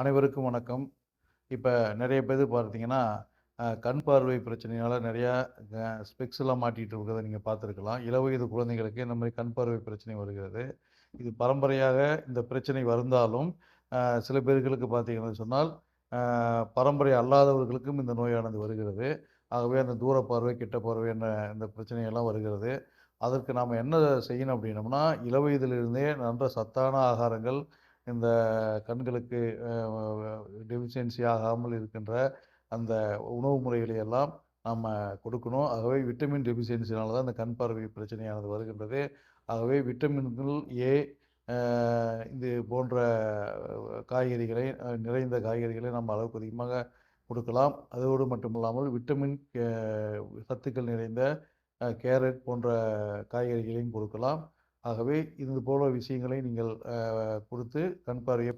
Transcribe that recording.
அனைவருக்கும் வணக்கம். இப்போ நிறைய பேர் பார்த்தீங்கன்னா, கண் பார்வை பிரச்சனையால் நிறையா ஸ்பெக்ஸ்லாம் மாட்டிகிட்டு இருக்கிறத நீங்கள் பார்த்துருக்கலாம். இளவயது குழந்தைகளுக்கு இந்த மாதிரி கண் பார்வை பிரச்சனை வருகிறது. இது பரம்பரையாக இந்த பிரச்சனை வருந்தாலும், சில பேர்களுக்கு பார்த்தீங்கன்னு சொன்னால், பரம்பரை அல்லாதவர்களுக்கும் இந்த நோயானது வருகிறது. ஆகவே அந்த தூர பார்வை, கிட்ட பார்வை என்ற இந்த பிரச்சனையெல்லாம் வருகிறது. அதற்கு நாம் என்ன செய்யணும் அப்படின்னோம்னா இளவயதிலிருந்தே நல்ல சத்தான ஆகாரங்கள், இந்த கண்களுக்கு டெஃபிஷியன்சி ஆகாமல் இருக்கின்ற அந்த உணவு முறைகளை எல்லாம் நம்ம கொடுக்கணும். ஆகவே விட்டமின் டெஃபிஷியன்சினால தான் இந்த கண் பார்வை பிரச்சனையானது வருகின்றது. ஆகவே விட்டமின்கள் ஏ, இது போன்ற காய்கறிகளை நிறைந்த காய்கறிகளை நம்ம அளவுக்கு அதிகமாக கொடுக்கலாம். அதோடு மட்டுமில்லாமல் விட்டமின் சத்துக்கள் நிறைந்த கேரட் போன்ற காய்கறிகளையும் கொடுக்கலாம். ஆகவே இது போல விஷயங்களை நீங்கள் கொடுத்து கண் பார்வையை